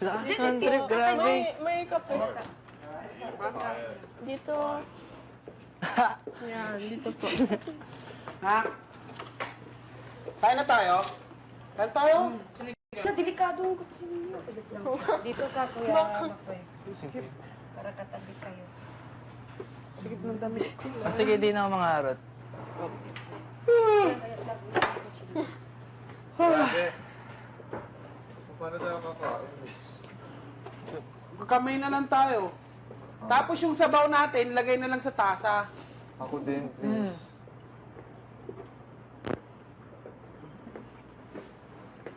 Lakas ng trip, grabe. May, may kape. Dito. Yan, dito po. Ha? Kain na tayo? Kain tayo? Na, delikado ang kutsi ninyo. Saglit lang. Dito ka, Kuya Makoy. Para katabi kayo. Sigit ng damit ko. Ah, sige, di na ako mga harot. Grabe. Paano tayo kakain? Kamay na lang tayo. Tapos yung sabaw natin, lagay na lang sa tasa. Ako din, please.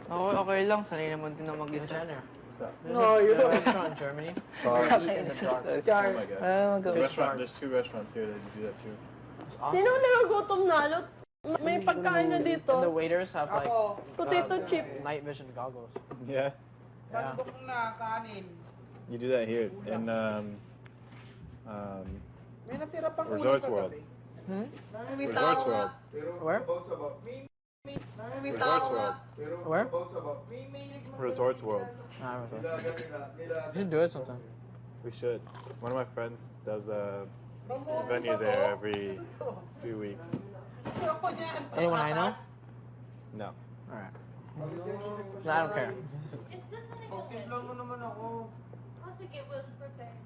Ako, okay lang. Sanay naman din na mag-isa. What's that? No, yun. restaurant in Germany. Sorry. Eat in the dark. Oh my god. Ah, mag The restaurant, there's two restaurants here that do that too. Sino nagagutom na? Lut? May pagkain na And the dito. waiters have like Ako, Potato uh, chips. night vision goggles. Yeah. Yeah. sandok na kanin. You do that here in um, um, May natira pang Resorts ulo World. kagabi. Hmm? Resorts World. Where? Resorts World. Where? Resorts World. Ah, okay. We should do it sometime. We should. One of my friends does a venue there every few weeks. Anyone I know? No. All right. I don't care. Pagtimplan mo naman ako. sige, we'll prepare.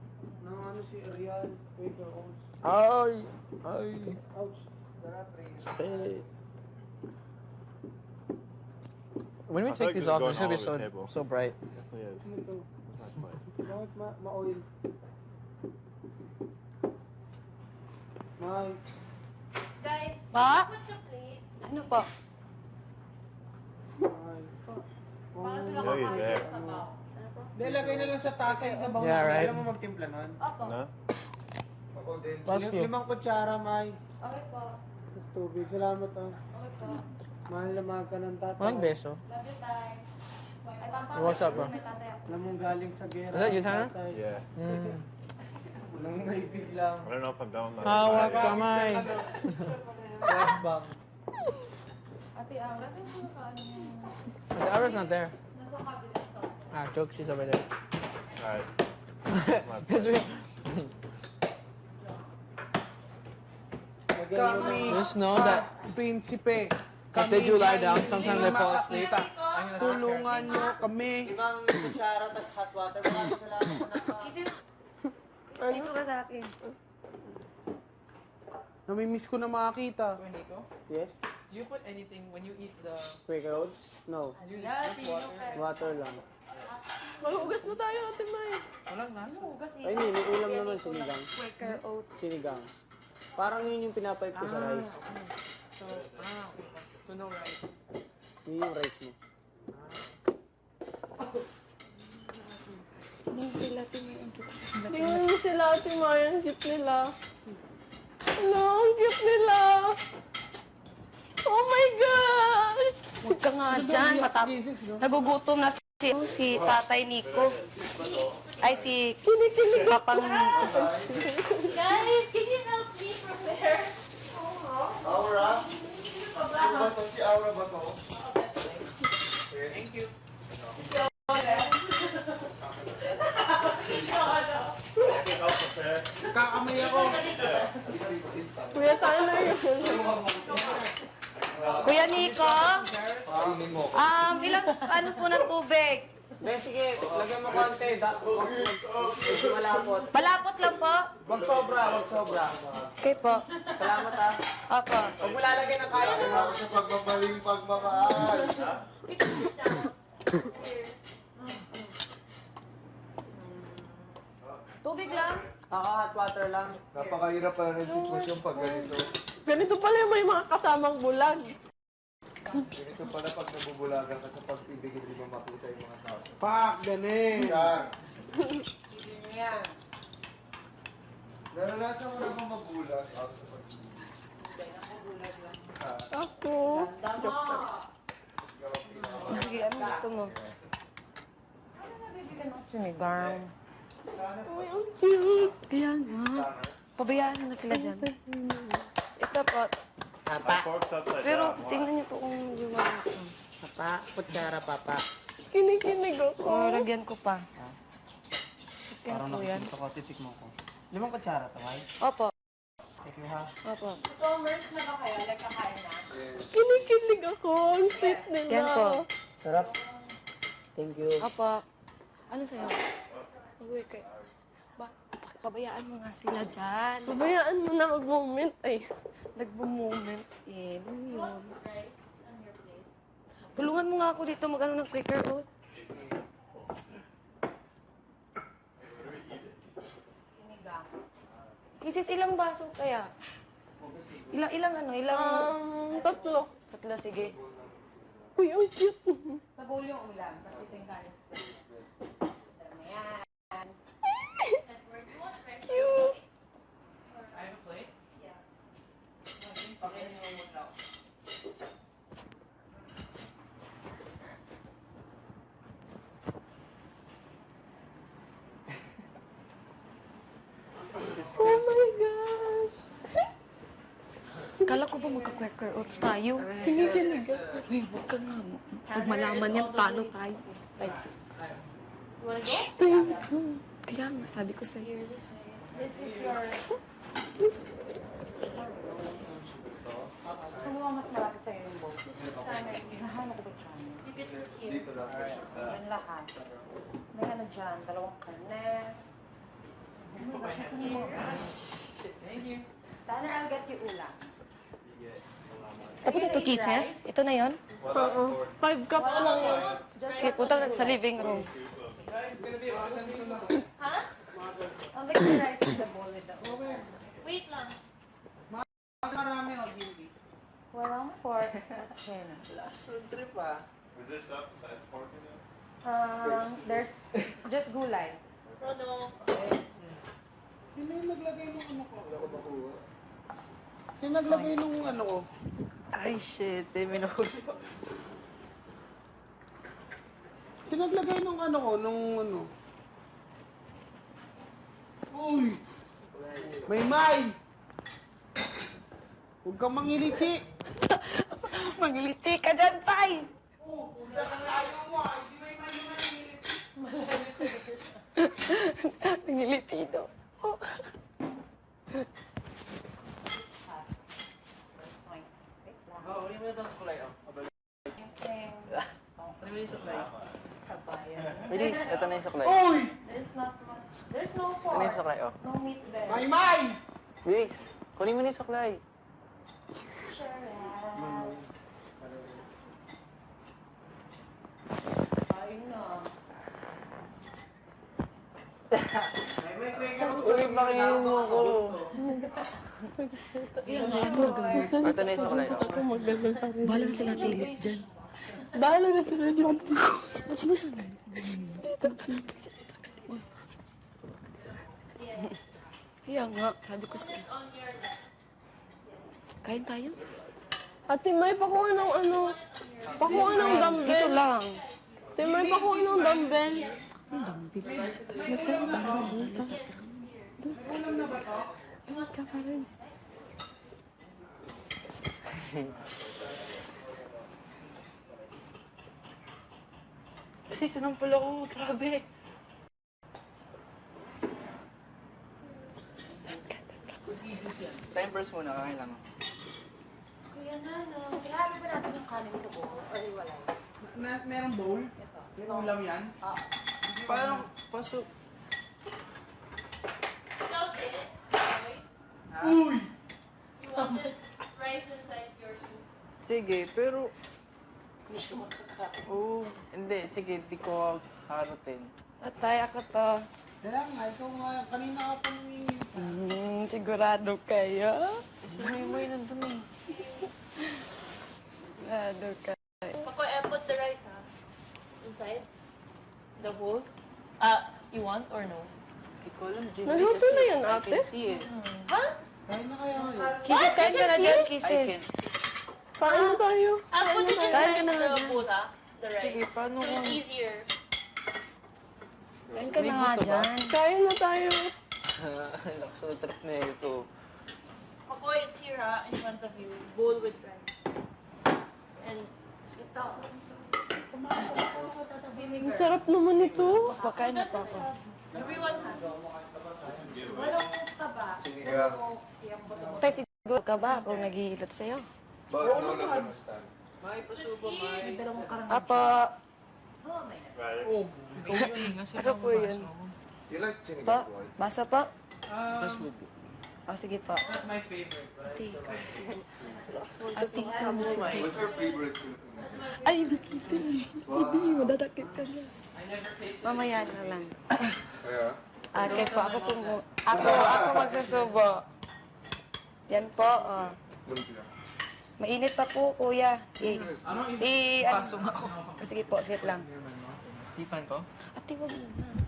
Nang ano si Ariel. Wait, ouch. Ay, ay. Ouch. Tara, pre. Hey. When we I take these off, it's gonna be so table. so bright. Definitely is. Ano to? Bakit ma ma-oil? May. Guys, Pa? put the plates. Ano po? May. Para sila you're kakain there. sa sabaw. Hindi, lagay na lang sa tasa yung sabaw. Yeah, na. right. Alam mo magtimpla nun? Opo. No? Love Lim- you. limang kutsara, May. Okay po. Tapos tubig. Salamat ah. Okay po. Mahal na mahal ka ng tatay. Walang beso. Love you, Tay. Ay, pampang. What's up, bro? May tatay ako. Alam mong galing sa gera. Is that you, Tanner? tatay. Yeah. Mm. Walang naibig lang. I don't know if I'm done with my Hawak diet. kamay. Flashback. Ate Aura, saan po nakaano yung... The Aura's not there. Sa... Ah, joke, she's over there. Alright. Because we, Kami. Just know that Prinsipe. if they do lie down, sometimes they fall asleep. Sit Tulungan nyo kami. Ibang kutsara, tas hot water. Maraming salamat po na Kisses. Dito ka sa akin. Namimiss ko na makakita. here. Nico, Yes? do you put anything when you eat the? Quaker Oats? No. You just water. Water lang. Maghugas na tayo, Ate May. Walang nasa. Ay, hindi. May ulam naman sinigang. Quaker oats. Sinigang. Parang yun yung pinapipe ko sa rice. So ah, okay. So no rice. Yun yung rice mo. Hindi sila tingin. Tingnan mo sila, Ate May. Ang cute nila. Ano, ang cute nila. Oh my gosh! Huwag ka nga dyan. Matap? Nagugutom na si, si Tatay Nico. Ay, si Papang Nico. Guys, can you help me prepare? Aura? Ba to? Si Aura ba to? Kakamay ako. Kuya, tayo na yun. Kuya Nico, um, ilang ano po ng tubig? Be, sige. Lagyan mo konti. Da- Medyo malapot. Malapot lang po. Wag sobra, wag sobra. Okay po. Salamat ha. Opo. Huwag mo lalagyan ng kaya. Ano? sa pagbabaling pagmamahal. Tubig lang. Ako hot water lang. Napakahirap pala ng sitwasyon pag ganito. Ganito pala yung may mga kasamang bulag. Ganito pala pag nabubulagan ka sa pag-ibig, hindi mo makita yung mga tao. Pak, ganin. Yan. Naranasan mo na bang mabulag out sa pag-ibig? Ako. Sige, ano gusto mo? Sinigang. Uy, ang cute. Kaya nga. Pabayaan mo na sila dyan. Ito po. Fork's upside Pero down. Tingnan niyo po kung mga ito. Papa, kutsara papa. Kinikinig ako. O, lagyan ko pa. Lagyan Parang ko yan. nakikita ko, titikman ko. Limang kutsara to, ay? Opo. Take you ha. Opo. Kinikilig ako. Ang sweet nila. Yan po. Sarap. Thank you. Opo. Ano sa'yo? Uy, kay... Ba, pabayaan mo nga sila dyan. Pabayaan mo na mag-moment. Ay. Nagbo-moment eh. Ano yun? Tulungan mo nga ako dito mag-ano ng quicker oat. Kisis, ilang baso kaya? Ilang, ilang ano? Ilang... Um, tatlo. Tatlo, sige. Uy, ang cute. Sa yung ulam. Tapos yung kanin. Cute. I have a plate? Yeah. Okay, then we'll work out. Oh my gosh. Kala ko ba magka-quicker oats tayo? Kinikilig ako. Uy, huwag ka nga. Pag malaman yan, talo tayo. Ay. Thank you. Kaya nga, sabi ko sa'yo. Gusto mo mas malapit sa'yo yung boat? Nahanap ko ba dyan? Yan lahat. May ano dyan, dalawang karne. Thank you. Tanner, I'll get you ulam. Tapos ito, kisses. Ito na yon. Oo. Five cups lang yun. Sige, punta na sa living room. Guys, it's gonna be about 10 minutes. I'll make the rice in the bowl with the ulam. Marami o, Jinky. Walang pork at hen. Last road trip ah. Is there stuff besides pork in it? Um, there's just gulay. Sino yung naglagay nung ano ko? Sino naglagay nung ano ko? Ay, shit. Eh, minahuli ko. Sino naglagay nung ano ko? Nung ano? Uy! May may! Huwag kang mangiliti! Magliti ka dyan, tay! Oh, punta ka na ayaw mo ah. Si may may yung nangiliti. Nangiliti daw. Oh, kunin mo na itong supply oh. Mo na yung supply. Bilis, ito na yung suklay. Uy! There's not much. There's no pork. yung suklay, oh. No meat there. May may! Bilis, kunin mo na yung suklay. Ayun na. Uy, pakinggan mo ako. Ito na yung suklay. Ako magaling pa rin. Bahala sila tilis dyan. Bahala na sila dyan. Ano sabi? Yan nga, sabi ko sa'yo. Kain tayo? Ate May, pakuha ng ano. Pakuha ng dumbbell. Dito lang. Ate May, pakuha ng dumbbell. Ang dambi. Masarap ang halata. Ka pa rin. Bilis, sinampal ako. Grabe. Time first muna, kakain lang. Kuya Nano, ilalagay ba natin yung kanin sa bowl? Or wala? Na, merong bowl? May ulam yan? Parang, pasok. Uy! You want this rice inside your soup? Sige, pero... Oo, hindi. Sige, di ko harutin. Tatay, ako to. Kaya nga, ikaw nga, kanina ka pa nangingi. Hmm, sigurado kayo? Si Moy nandun eh. Sigurado ka. Ako, I put the rice, ha? Inside? The bowl? Ah, you want or no? Hindi ko alam, Jin. Naluto na yun, I ate? can see it. Kaya na kaya ngayon. Kisses, kain ka na dyan, I kisses. can. Kain na tayo. I'll put it Kain ka inside na the dyan. The Sige, rice. paano So it's kung... easier. Kain ka May na nga gusto ba? dyan. Kain na tayo. Lakas na trip na ito. Ako, it's here, ha? In front of you. Bowl with rice. And Ito. Ang sarap naman ito. Pagkain na pa ako. Everyone. Walang taba. Tay, siguro ka ba kung naghihilot sa'yo? May pasubo, may. Apo. Oh, ikaw yun. Ako po yun. Po, basa. Um, pasubo. O, sige po. Not my favorite, sige. Ate, tama Oh sige. my. What's your favorite food? Ay, nakita eh. Hindi, madadakit ka. I tasted Mamaya na lang. Kaya? Ate po, ako po. Ako, ako magsusubo. Yan po, oh. Mainit pa po, kuya. I, Ano i, ano, sige po, sige lang. Tipan ko? Ate, wag mo na.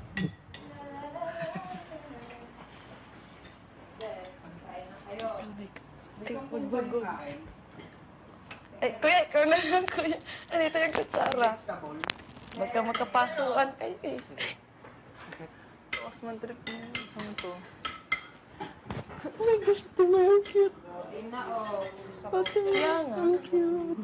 Ay, wag. Ay, kuya, ikaw na lang, kuya. Andito yung kutsara. Magka magkapasukan kayo eh. Tapos man trip niya. Ano to? Oh my gosh, ito na yung cute. Yun na, oh. Kaya nga. ang cute.